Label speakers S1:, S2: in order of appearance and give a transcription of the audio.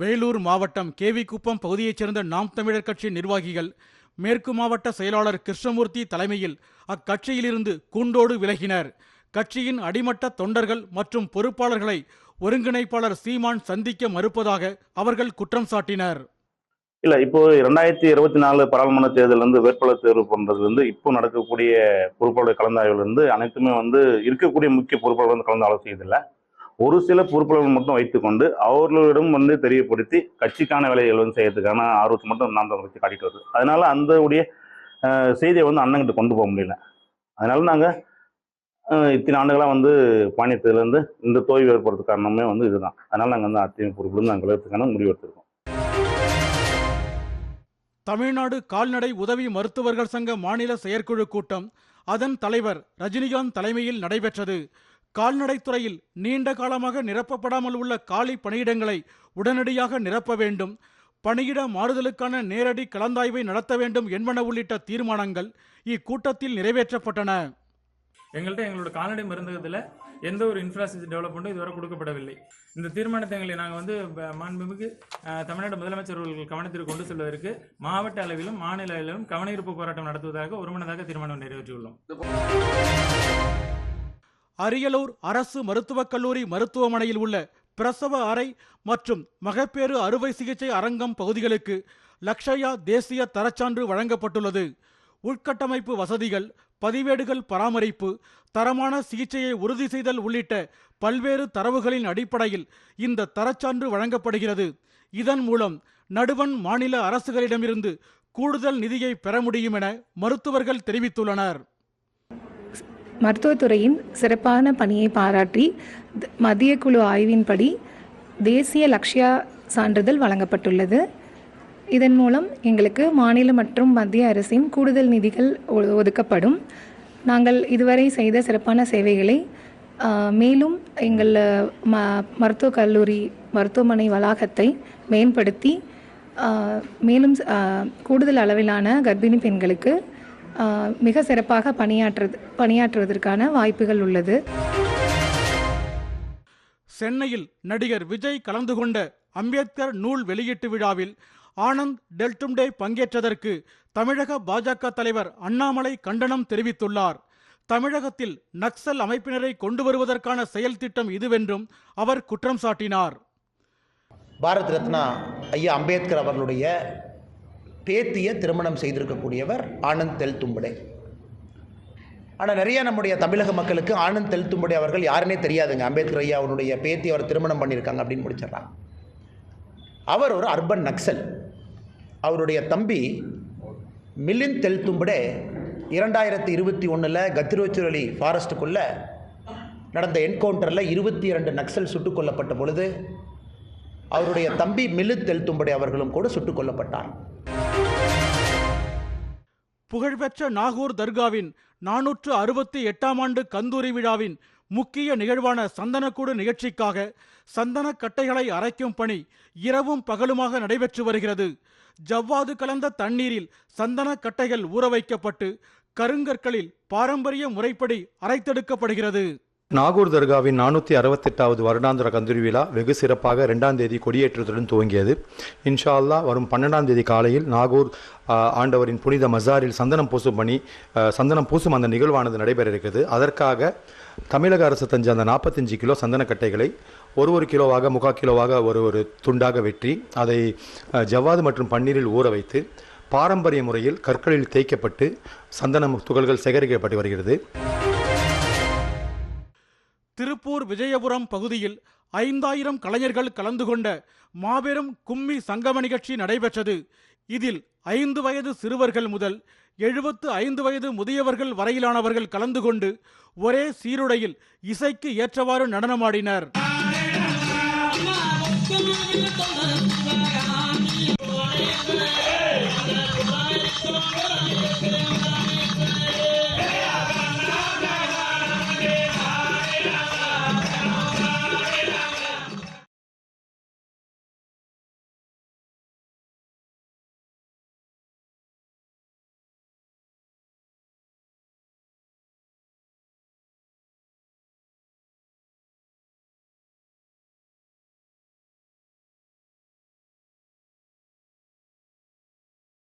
S1: வேலூர் மாவட்டம் கேவிக்குப்பம் பகுதியைச் சேர்ந்த நாம் தமிழர் கட்சி நிர்வாகிகள் மேற்கு மாவட்ட செயலாளர் கிருஷ்ணமூர்த்தி தலைமையில் அக்கட்சியிலிருந்து கூண்டோடு விலகினர். கட்சியின் அடிமட்ட தொண்டர்கள் மற்றும் பொறுப்பாளர்களை ஒருங்கிணைப்பாளர் சீமான் சந்திக்க மறுப்பதாக அவர்கள் குற்றம் சாட்டினர்.
S2: இல்ல இப்போ ரெண்டாயிரத்தி இருபத்தி நாலு பாராளுமன்ற தேர்தல் வந்து வேட்பாளர் தேர்வு பண்றதுல இருந்து இப்போ நடக்கக்கூடிய பொறுப்பாளர் கலந்தாய்வுல இருந்து அனைத்துமே வந்து இருக்கக்கூடிய முக்கிய பொறுப்பாளர் வந்து கலந்து ஆலோசிக்கிறதில்ல ஒரு சில பொறுப்பாளர்கள் மட்டும் வைத்துக்கொண்டு அவர்களிடம் வந்து தெரியப்படுத்தி கட்சிக்கான வேலைகள் வந்து செய்யறதுக்கான ஆர்வத்தை மட்டும் நாம் தமிழ் காட்டிட்டு வருது. அதனால அந்த உடைய செய்தியை வந்து அண்ணங்கிட்ட கொண்டு போக முடியல. அதனால நாங்கள் இத்தனை ஆண்டுகளாக வந்து பாணியத்துல இருந்து இந்த தோய்வு ஏற்படுறது காரணமே வந்து இதுதான். அதனால நாங்கள் வந்து அத்திய பொறுப்புலேருந்து நாங்கள் விலகிறதுக்கான முடிவு எடுத்திருக்கோம்.
S1: தமிழ்நாடு கால்நடை உதவி மருத்துவர்கள் சங்க மாநில செயற்குழு கூட்டம் அதன் தலைவர் ரஜினிகாந்த் தலைமையில் நடைபெற்றது. கால்நடைத்துறையில் நீண்ட காலமாக நிரப்பப்படாமல் உள்ள காலி பணியிடங்களை உடனடியாக நிரப்ப வேண்டும். பணியிட மாறுதலுக்கான நேரடி கலந்தாய்வை நடத்த வேண்டும் என்பன உள்ளிட்ட தீர்மானங்கள் இக்கூட்டத்தில் நிறைவேற்றப்பட்டன.
S3: எங்கள்கிட்ட எங்களோட கால்நடை மருந்தகத்தில் எந்த ஒரு இன்ஃப்ராஸ்ட்ரக்சர் டெவலப்மெண்ட்டும் இதுவரை கொடுக்கப்படவில்லை. இந்த தீர்மானத்தை எங்களை நாங்கள் வந்து மாண்புமிகு தமிழ்நாடு முதலமைச்சர் அவர்கள் கவனத்திற்கு கொண்டு செல்வதற்கு மாவட்ட அளவிலும் மாநில அளவிலும் கவனஈர்ப்பு போராட்டம் நடத்துவதாக ஒருமனதாக தீர்மானம் நிறைவேற்றியுள்ளோம்.
S1: அரியலூர் அரசு மருத்துவக் கல்லூரி மருத்துவமனையில் உள்ள பிரசவ அறை மற்றும் மகப்பேறு அறுவை சிகிச்சை அரங்கம் பகுதிகளுக்கு லக்ஷயா தேசிய தரச்சான்று வழங்கப்பட்டுள்ளது. உள்கட்டமைப்பு வசதிகள் பதிவேடுகள் பராமரிப்பு தரமான சிகிச்சையை உறுதி செய்தல் உள்ளிட்ட பல்வேறு தரவுகளின் அடிப்படையில் இந்த தரச்சான்று வழங்கப்படுகிறது. இதன் மூலம் நடுவண் மாநில அரசுகளிடமிருந்து கூடுதல் நிதியை பெற முடியும் என மருத்துவர்கள் தெரிவித்துள்ளனர்.
S4: மருத்துவத்துறையின் சிறப்பான பணியை பாராட்டி மத்திய குழு ஆய்வின்படி தேசிய லக்ஷ்யா சான்றிதழ் வழங்கப்பட்டுள்ளது. இதன் மூலம் எங்களுக்கு மாநில மற்றும் மத்திய அரசின் கூடுதல் நிதிகள் ஒ- ஒதுக்கப்படும். நாங்கள் இதுவரை செய்த சிறப்பான சேவைகளை மேலும் எங்கள் ம மருத்துவக் கல்லூரி மருத்துவமனை வளாகத்தை மேம்படுத்தி மேலும் கூடுதல் அளவிலான கர்ப்பிணி பெண்களுக்கு மிக சிறப்பாக பணியாற்றுறது பணியாற்றுவதற்கான வாய்ப்புகள் உள்ளது.
S1: சென்னையில் நடிகர் விஜய் கலந்து கொண்ட அம்பேத்கர் நூல் வெளியீட்டு விழாவில் ஆனந்த் டெல்டும்டே பங்கேற்றதற்கு தமிழக பாஜக தலைவர் அண்ணாமலை கண்டனம் தெரிவித்துள்ளார். தமிழகத்தில் நக்சல் அமைப்பினரை கொண்டு வருவதற்கான செயல் திட்டம் இதுவென்றும் அவர் குற்றம் சாட்டினார்.
S5: பாரத் ரத்னா ஐயா அம்பேத்கர் அவர்களுடைய பேத்தியை திருமணம் செய்திருக்கக்கூடியவர் ஆனந்த் தெல் தும்படே ஆனால் நிறைய நம்முடைய தமிழக மக்களுக்கு ஆனந்த் தெல் தும்படே அவர்கள் யாருன்னே தெரியாதுங்க. அம்பேத்கர் ஐயா அவனுடைய பேத்தி அவர் திருமணம் பண்ணியிருக்காங்க அப்படின்னு முடிச்சிடறாங்க. அவர் ஒரு அர்பன் நக்சல். அவருடைய தம்பி மிலிந்த் தெல் தும்படே இரண்டாயிரத்தி இருபத்தி ஒன்றில் கத்திரோச்சுரலி ஃபாரஸ்ட்டுக்குள்ளே நடந்த என்கவுண்டரில் இருபத்தி இரண்டு நக்சல் சுட்டுக் கொல்லப்பட்ட பொழுது அவருடைய தம்பி மிலித் தெல்தும்படே அவர்களும் கூட சுட்டுக் கொல்லப்பட்டார்.
S1: புகழ்பெற்ற நாகூர் தர்காவின் நானூற்று அறுபத்தி எட்டாம் ஆண்டு கந்தூரி விழாவின் முக்கிய நிகழ்வான சந்தனக்கூடு நிகழ்ச்சிக்காக சந்தனக்கட்டைகளை அரைக்கும் பணி இரவும் பகலுமாக நடைபெற்று வருகிறது. ஜவ்வாது கலந்த தண்ணீரில் சந்தனக்கட்டைகள் ஊற வைக்கப்பட்டு கருங்கற்களில் பாரம்பரிய முறைப்படி அரைத்தெடுக்கப்படுகிறது.
S6: நாகூர் தர்காவின் நானூற்றி அறுபத்தெட்டாவது வருடாந்திர கந்தூரி விழா வெகு சிறப்பாக ரெண்டாம் தேதி கொடியேற்றத்துடன் துவங்கியது. இன்ஷா அல்லா வரும் பன்னெண்டாம் தேதி காலையில் நாகூர் ஆண்டவரின் புனித மசாரில் சந்தனம் பூசும் பணி சந்தனம் பூசும் அந்த நிகழ்வானது நடைபெற இருக்கிறது. அதற்காக தமிழக அரசு தஞ்ச அந்த நாற்பத்தஞ்சு கிலோ சந்தனக்கட்டைகளை ஒரு ஒரு கிலோவாக முக்கால் கிலோவாக ஒரு ஒரு துண்டாக வெட்டி அதை ஜவ்வாது மற்றும் பன்னீரில் ஊற வைத்து பாரம்பரிய முறையில் கற்களில் தேய்க்கப்பட்டு சந்தனம் துகள்கள் சேகரிக்கப்பட்டு வருகிறது.
S1: விஜயபுரம் பகுதியில் ஐந்தாயிரம் கலைஞர்கள் கலந்து கொண்ட மாபெரும் கும்மி சங்கம நிகழ்ச்சி நடைபெற்றது இதில் ஐந்து வயது சிறுவர்கள் முதல் எழுபத்து ஐந்து வயது முதியவர்கள் வரையிலானவர்கள் கலந்து கொண்டு ஒரே சீருடையில் இசைக்கு ஏற்றவாறு நடனமாடினர்
S7: Thank you.